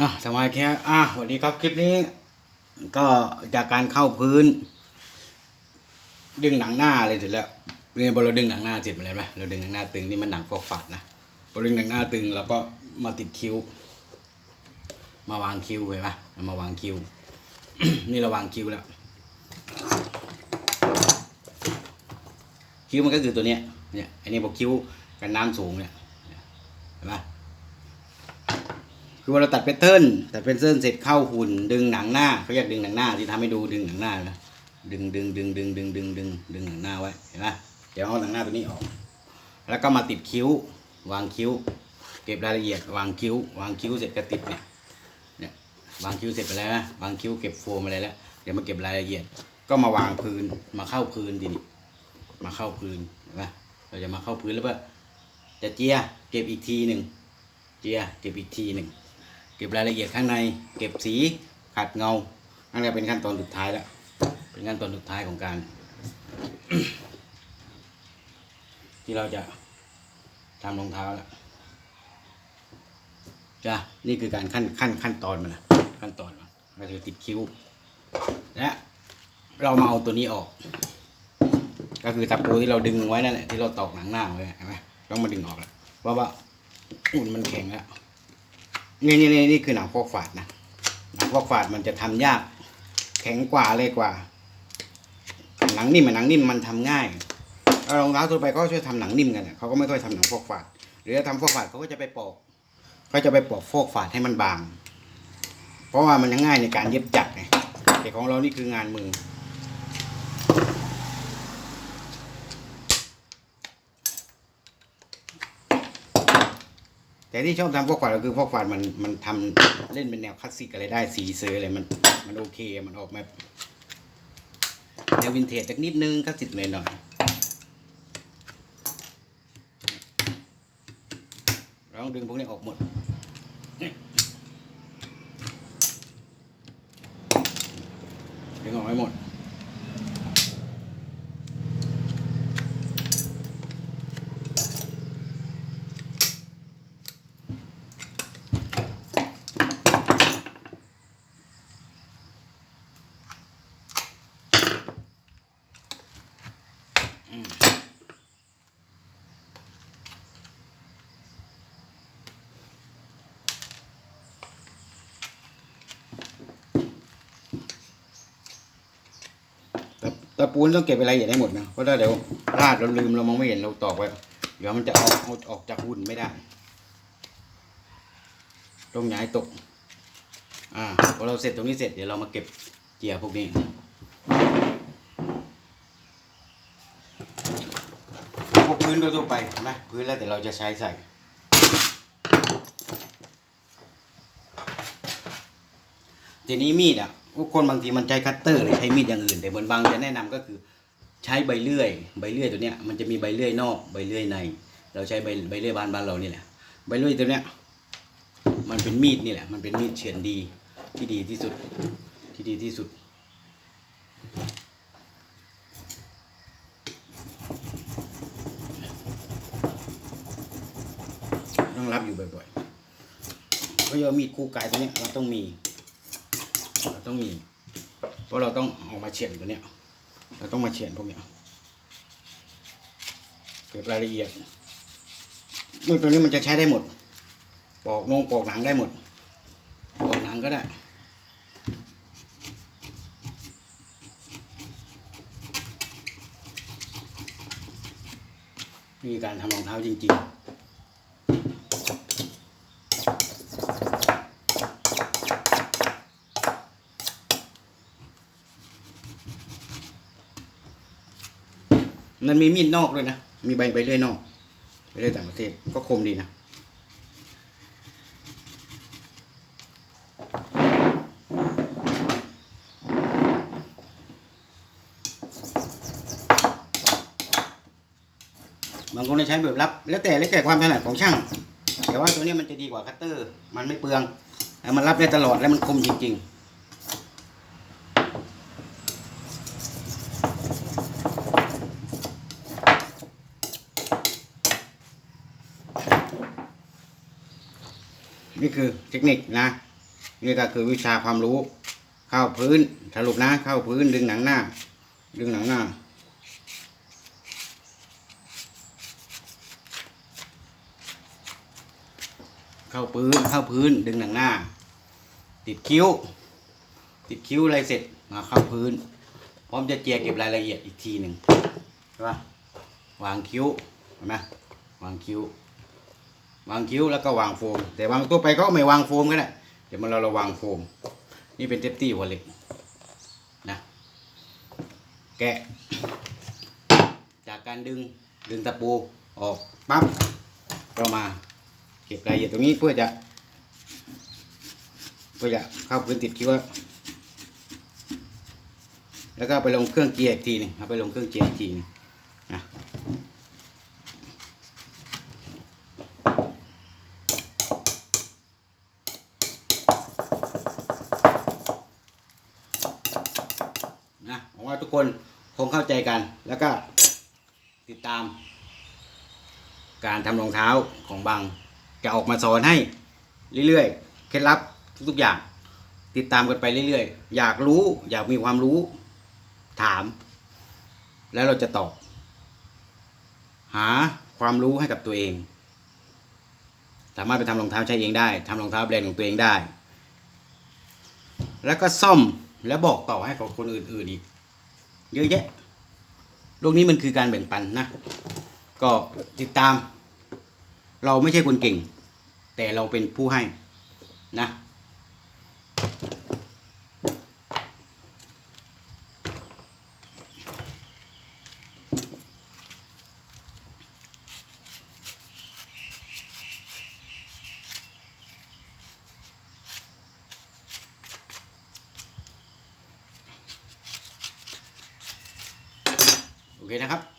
อะสมัยแค่อะสวัสดีครับคลิปนี้ ก็จากการเข้าพื้น ดึงหนังหน้าอะไรเสร็จแล้วเรียพอเราดึงหนังหน้าเสร็จมาแล้วไหมเราดึงหนังหน้าตึงนี่มันหนังฟอกฝัดนะพอดึงหนังหน้าตึงเราก็มาติดคิ้ว มาวางคิ้วเห็นปะมาวางคิ้ว นี่เราวางคิ้วแล้ว คิ้วมันก็คือตัวเนี้ยเนี่ยอันนี้บอกคิ้วกันน้ำสูงเนี่ยเห็นปะ คือว่าเราตัดแพทเทิร์นตัดแพทเทิร์นเสร็จเข้าหุ่นดึงหนังหน้าเขาอยากดึงหนังหน้าที่ทำให้ดูดึงหนังหน้านะดึงดึงดึงดึงดึงดึงดึงดึงหนังหน้าไว้เห็นไหมเดี๋ยวเอาหนังหน้าตัวนี้ออก แล้วก็มาติดคิ้ว วางคิ้ว เก็บรายละเอียดวางคิ้ว วางคิ้วเสร็จก็ติดเนี่ยเนี่ยวางคิ้วเสร็จไปแล้วนะวางคิ้วเก็บโฟมอะไรแล้วเดี๋ยวมาเก็บรายละเอียด ก็มาวางพื้นมาเข้าพื้นทีนี้มาเข้าพื้นเห็นไหมเราจะมาเข้าพื้นแล้วก็จะเจียเก็บอีกทีหนึ่งเจียเก็บอีกทีหนึ่ง เก็บรายละเอียดข้างใน เก็บสีขัดเงานั่นก็เป็นขั้นตอนสุดท้ายแล้ว เป็นขั้นตอนสุดท้ายของการ ที่เราจะทำรองเท้าแล้วจ้ะนี่คือการขั้นขั้นขั้นตอนมันนะขั้นตอนมันเราจะติดคิ้ว และเรามาเอาตัวนี้ออก ก็คือตะปูที่เราดึงไว้นั่นแหละที่เราตอกหนังหน้าไว้เห็นไหมต้องมาดึงออกแล้วเพราะว่าอุ่นมันแข็งแล้ว นี่นี่นี่นี่คือหนังฟอกฝาดนะหนังฟอกฝาดมันจะทำยาก แข็งกว่าเลยกว่า หนังนิ่มหนังนิ่มมันทำง่ายรองเท้าทั่วไปเขาก็ช่วยทำหนังนิ่มกันอะเขาก็ไม่ค่อยทำหนังฟอกฝาด หรือถ้าทำฟอกฝาดเขาก็จะไปปอกเขาจะไปปอกฟอกฝาดให้มันบาง เพราะว่ามันง่ายในการเย็บจักรไงแต่ของเรานี่คืองานมือ แต่ที่ชอบทำพวกฝาดก็คือพวกฝาดมันมันทำเล่นเป็นแนวคลาสสิกอะไรได้สีเซอร์อะไรมันมันโอเคมันออกมาแนววินเทจสักนิดนึงคลาสสิกหน่อยหน่อยเราต้องดึงพวกนี้ออกหมดนี่ดึงออกให้หมด ตะปูนต้องเก็บรายละเอียดให้หมดนะเพราะถ้าเดี๋ยวพลาดเราลืมเรามองไม่เห็นเราตอกไว้เดี๋ยวมันจะออาออกจากหุ่นไม่ได้ตรงไหนตก อ่าพอเราเสร็จตรงนี้เสร็จเดี๋ยวเรามาเก็บเจียร์พวกนี้พวกพื้นทั่วไปนะพื้นแล้วแต่เราจะใช้ใส่ทีนี้มีดอะ คนบางทีมันใช้คัตเตอร์หรือใช้มีดอย่างอื่น แต่บนบางจะแนะนำก็คือ ใช้ใบเลื่อย ใบเลื่อยตัวเนี้ยมันจะมีใบเลื่อยนอกใบเลื่อยใน เราใช้ใบใบเลื่อยบ้านบ้านเรานี่แหละใบเลื่อยตัวเนี้ยมันเป็นมีดนี่แหละ มันเป็นมีดเฉือนดีที่ดีที่สุดที่ดีที่สุดต้องรับอยู่บ่อยๆเพราะว่ามีดคู่กายตัวเนี้ยเราต้องมี เราต้องมี เพราะเราต้องออกมาเฉียนตัวเนี้ย เราต้องมาเฉียนพวกเนี้ยเก็บรายละเอียดมีดตัวนี้มันจะใช้ได้หมด ปอกนงปอกหนังได้หมด ปอกหนังก็ได้มีการทำรองเท้าจริง ๆ มันมีมีดนอกด้วยนะ มีใบใบเลื่อยนอกใบเลื่อยต่างประเทศก็คมดีนะบางคนใช้แบบรับ แล้วแต่แล้วแต่ความถนัดของช่าง แต่ว่าตัวนี้มันจะดีกว่าคัตเตอร์ มันไม่เปลืองแล้วมันรับได้ตลอดแล้วมันคมจริงๆ นี่คือเทคนิคนะ นี่ก็คือวิชาความรู้ เข้าพื้นสรุปนะ เข้าพื้นดึงหนังหน้า ดึงหนังหน้า เข้าพื้นเข้าพื้นดึงหนังหน้า ติดคิ้ว ติดคิ้วอะไรเสร็จมาเข้าพื้น พร้อมจะเจียเก็บรายละเอียดอีกทีหนึ่งใช่ปะวางคิ้วเห็นไหมวางคิ้ว วางคิ้วแล้วก็วางโฟม แต่วางตัวไปก็ไม่วางโฟมก็ได้เดี๋ยวมันเราเราวางโฟม นี่เป็นเทปตี้หัวเหล็กนะแกะ จากการดึงดึงตะปูออกปั๊บก็มาเก็บรายละเอียดตรงนี้เพื่อจะ เพื่อจะเข้าพื้นติดคิ้วแล้วก็ไปลงเครื่องเจียร์อีกทีหนึงเอาไปลงเครื่องเจียร์อีกทีหนึง นะผมว่าทุกคนคงเข้าใจกัน แล้วก็ติดตาม การทำรองเท้าของบางจะออกมาสอนให้เรื่อยๆ เคล็ดลับทุกๆอย่าง ติดตามกันไปเรื่อยๆ อยากรู้อยากมีความรู้ ถาม แล้วเราจะตอบ หาความรู้ให้กับตัวเอง สามารถไปทำรองเท้าใช้เองได้ทำรองเท้าแบรนด์ของตัวเองได้ แล้วก็ซ่อม แล้วบอกต่อให้กับคนอื่นๆอีก เยอะแยะ โลกนี้มันคือการแบ่งปันนะ ก็ติดตาม เราไม่ใช่คนเก่ง แต่เราเป็นผู้ให้นะ เคนะครับ